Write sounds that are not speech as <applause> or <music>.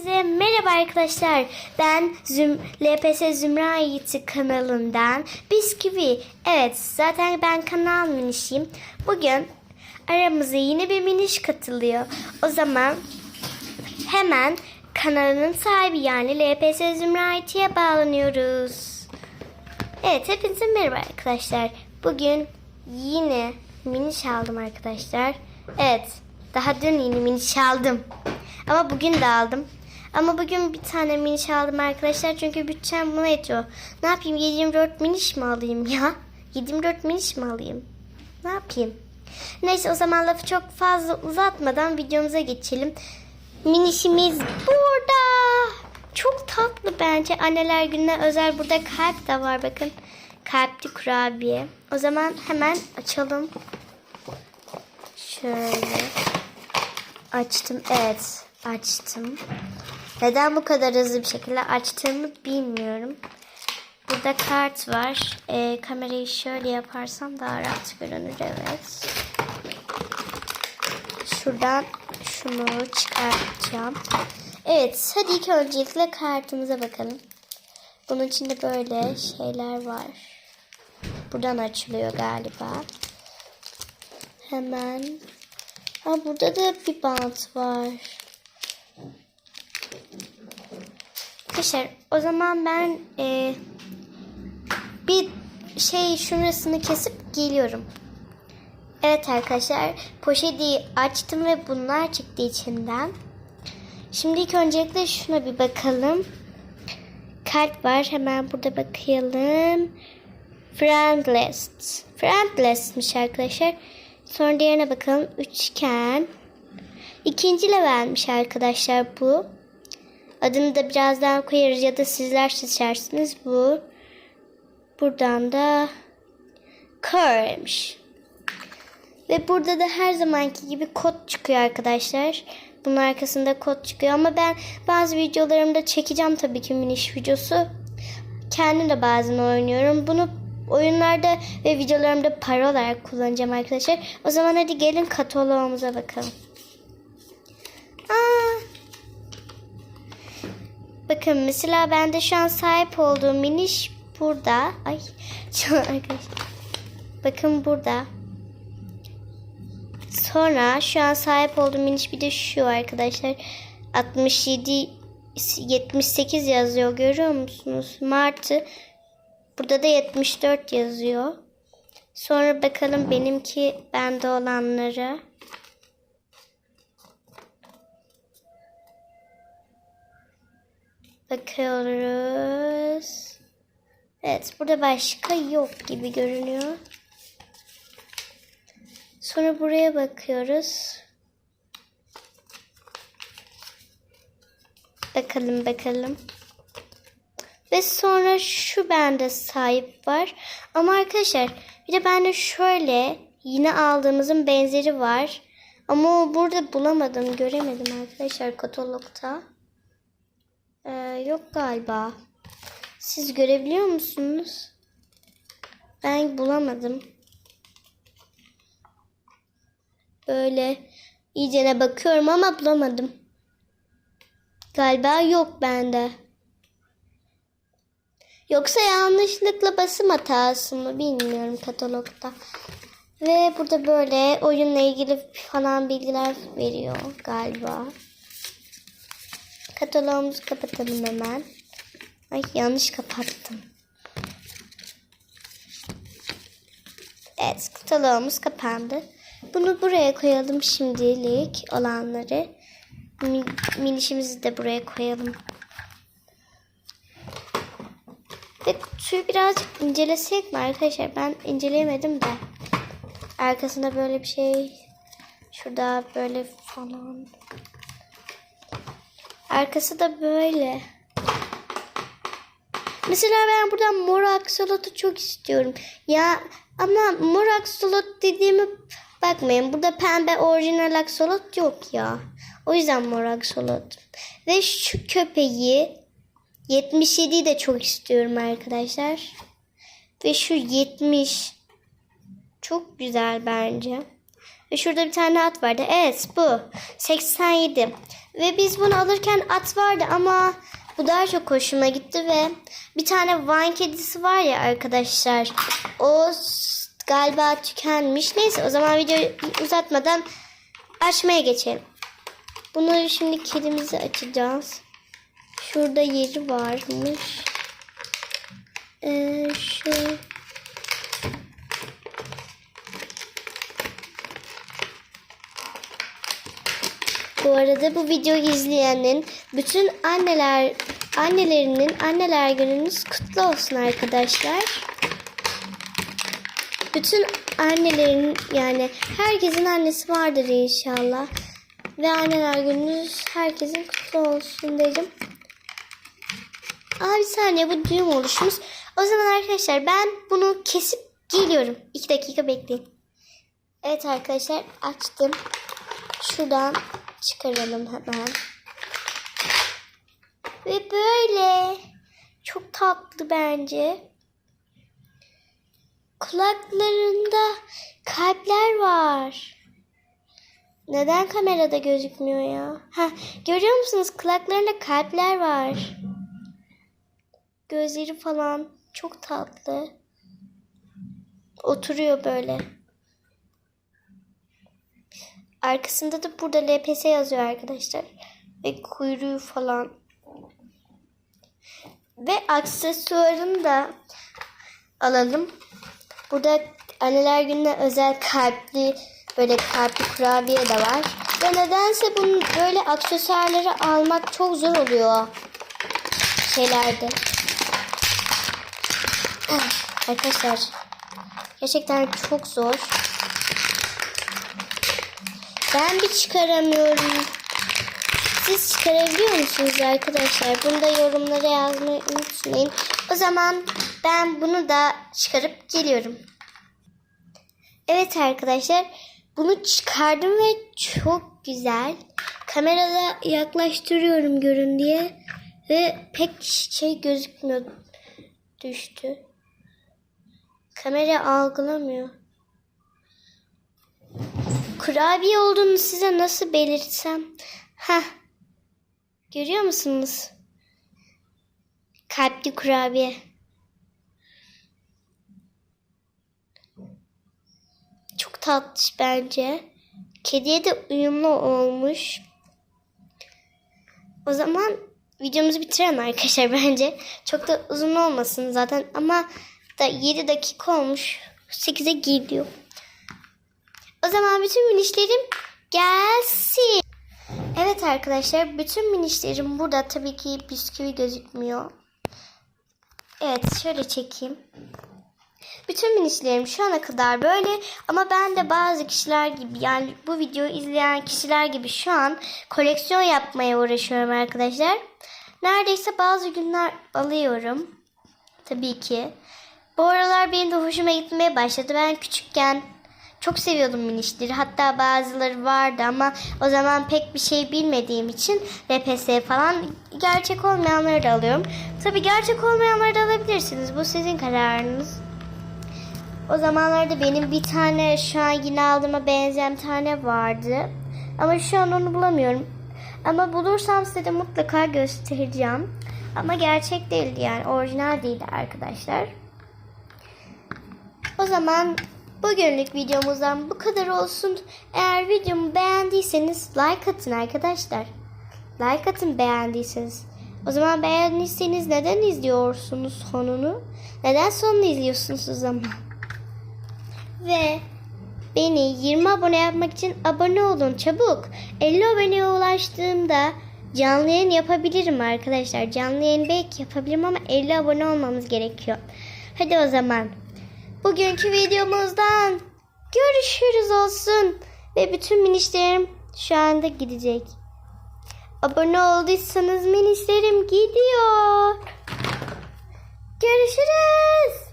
Hepinize merhaba arkadaşlar. Ben Züm, LPS Zümra Yiğit'i kanalından Bisküvi. Evet zaten ben kanal minişiyim. Bugün aramıza yeni bir miniş katılıyor. O zaman hemen kanalının sahibi yani LPS Zümra Yiğit'e bağlanıyoruz. Evet hepinize merhaba arkadaşlar. Bugün yine miniş aldım arkadaşlar. Evet daha dün yeni miniş aldım. Ama bugün de aldım. Ama bugün bir tane miniş aldım arkadaşlar. Çünkü bütçem buna yetiyor. Ne yapayım 724 miniş mi alayım ya? 724 miniş mi alayım? Ne yapayım? Neyse o zaman lafı çok fazla uzatmadan videomuza geçelim. Minişimiz burada. Çok tatlı bence. Anneler gününe özel burada kalp de var bakın. Kalpli kurabiye. O zaman hemen açalım. Şöyle. Açtım. Evet. Açtım. Neden bu kadar hızlı bir şekilde açtığımı bilmiyorum. Burada kart var. Ee, kamerayı şöyle yaparsam daha rahat görünür. Evet. Şuradan şunu çıkartacağım. Evet. Hadi ilk öncelikle kartımıza bakalım. Bunun içinde böyle şeyler var. Buradan açılıyor galiba. Hemen. Ha burada da bir bant var. Arkadaşlar o zaman ben e, bir şey şurasını kesip geliyorum. Evet arkadaşlar poşeti açtım ve bunlar çıktı içinden. Şimdi ilk öncelikle şuna bir bakalım. Kart var hemen burada bakalım. Friendlist. Friendlist'miş arkadaşlar. Sonra diğerine bakalım. Üçgen. İkinci levelmiş arkadaşlar bu. Adını da birazdan koyarız ya da sizler seçersiniz bu. Buradan da Curve'miş. Ve burada da her zamanki gibi kod çıkıyor arkadaşlar. Bunun arkasında kod çıkıyor ama ben bazı videolarımda çekeceğim tabii ki miniş videosu. Kendim de bazen oynuyorum. Bunu oyunlarda ve videolarımda para olarak kullanacağım arkadaşlar. O zaman hadi gelin kataloğumuza bakalım. Bakın mesela bende şu an sahip olduğum miniş burada. Ay. <laughs> Bakın burada. Sonra şu an sahip olduğum miniş bir de şu arkadaşlar. 67 78 yazıyor görüyor musunuz? Martı. Burada da 74 yazıyor. Sonra bakalım benimki bende olanları. Bakıyoruz. Evet burada başka yok gibi görünüyor. Sonra buraya bakıyoruz. Bakalım bakalım. Ve sonra şu bende sahip var. Ama arkadaşlar bir de bende şöyle yine aldığımızın benzeri var. Ama burada bulamadım. Göremedim arkadaşlar katalogta. Ee, yok galiba. Siz görebiliyor musunuz? Ben bulamadım. Böyle iyicene bakıyorum ama bulamadım. Galiba yok bende. Yoksa yanlışlıkla basım hatası mı bilmiyorum katalogda. Ve burada böyle oyunla ilgili falan bilgiler veriyor galiba. Kataloğumuzu kapatalım hemen. Ay yanlış kapattım. Evet kataloğumuz kapandı. Bunu buraya koyalım şimdilik olanları. Minişimizi de buraya koyalım. Ve kutuyu birazcık incelesek mi arkadaşlar? Ben inceleyemedim de. Arkasında böyle bir şey. Şurada böyle falan. Arkası da böyle. Mesela ben buradan mor aksolotu çok istiyorum. Ya ama mor aksolot dediğimi bakmayın. Burada pembe orijinal aksolot yok ya. O yüzden mor aksolot. Ve şu köpeği 77'yi de çok istiyorum arkadaşlar. Ve şu 70 çok güzel bence. Ve şurada bir tane at vardı. Evet bu. 87. Ve biz bunu alırken at vardı ama bu daha çok hoşuma gitti ve bir tane Vine kedisi var ya arkadaşlar. O galiba tükenmiş. Neyse o zaman videoyu uzatmadan açmaya geçelim. Bunu şimdi kedimizi açacağız. Şurada yeri varmış. Ee, şu Bu arada bu videoyu izleyenin bütün anneler annelerinin anneler gününüz kutlu olsun arkadaşlar. Bütün annelerin yani herkesin annesi vardır inşallah. Ve anneler gününüz herkesin kutlu olsun dedim. Aa bir saniye bu düğüm oluşmuş. O zaman arkadaşlar ben bunu kesip geliyorum. İki dakika bekleyin. Evet arkadaşlar açtım. Şuradan çıkaralım hemen. Ve böyle. Çok tatlı bence. Kulaklarında kalpler var. Neden kamerada gözükmüyor ya? Ha, görüyor musunuz? Kulaklarında kalpler var. Gözleri falan çok tatlı. Oturuyor böyle. Arkasında da burada LPS yazıyor arkadaşlar. Ve kuyruğu falan. Ve aksesuarını da alalım. Burada anneler gününe özel kalpli böyle kalpli kurabiye de var. Ve nedense bunun böyle aksesuarları almak çok zor oluyor şeylerde. Ah, Arkadaşlar gerçekten çok zor. Ben bir çıkaramıyorum. Siz çıkarabiliyor musunuz arkadaşlar? Bunu da yorumlara yazmayı unutmayın. O zaman ben bunu da çıkarıp geliyorum. Evet arkadaşlar bunu çıkardım ve çok güzel. Kamerada yaklaştırıyorum görün diye ve pek şey gözükmüyor. Düştü. Kamera algılamıyor. Kurabiye olduğunu size nasıl belirtsem? Ha. Görüyor musunuz? Kalpli kurabiye. Çok tatlış bence. Kediye de uyumlu olmuş. O zaman videomuzu bitirelim arkadaşlar <laughs> bence. Çok da uzun olmasın zaten ama da 7 dakika olmuş. 8'e geliyor. O zaman bütün minişlerim gelsin. Evet arkadaşlar bütün minişlerim burada tabii ki bisküvi gözükmüyor. Evet şöyle çekeyim. Bütün minişlerim şu ana kadar böyle ama ben de bazı kişiler gibi yani bu videoyu izleyen kişiler gibi şu an koleksiyon yapmaya uğraşıyorum arkadaşlar. Neredeyse bazı günler alıyorum. Tabii ki. Bu aralar benim de hoşuma gitmeye başladı. Ben küçükken çok seviyordum minişleri. Hatta bazıları vardı ama o zaman pek bir şey bilmediğim için RPS falan gerçek olmayanları da alıyorum. Tabii gerçek olmayanları da alabilirsiniz. Bu sizin kararınız. O zamanlarda benim bir tane şu an yine aldığıma benzeyen bir tane vardı. Ama şu an onu bulamıyorum. Ama bulursam size de mutlaka göstereceğim. Ama gerçek değildi yani orijinal değildi arkadaşlar. O zaman bugünlük videomuzdan bu kadar olsun. Eğer videomu beğendiyseniz like atın arkadaşlar. Like atın beğendiyseniz. O zaman beğendiyseniz neden izliyorsunuz sonunu? Neden sonunu izliyorsunuz o zaman? Ve beni 20 abone yapmak için abone olun çabuk. 50 aboneye ulaştığımda canlı yayın yapabilirim arkadaşlar. Canlı yayın belki yapabilirim ama 50 abone olmamız gerekiyor. Hadi o zaman. Bugünkü videomuzdan görüşürüz olsun. Ve bütün minişlerim şu anda gidecek. Abone olduysanız minişlerim gidiyor. Görüşürüz.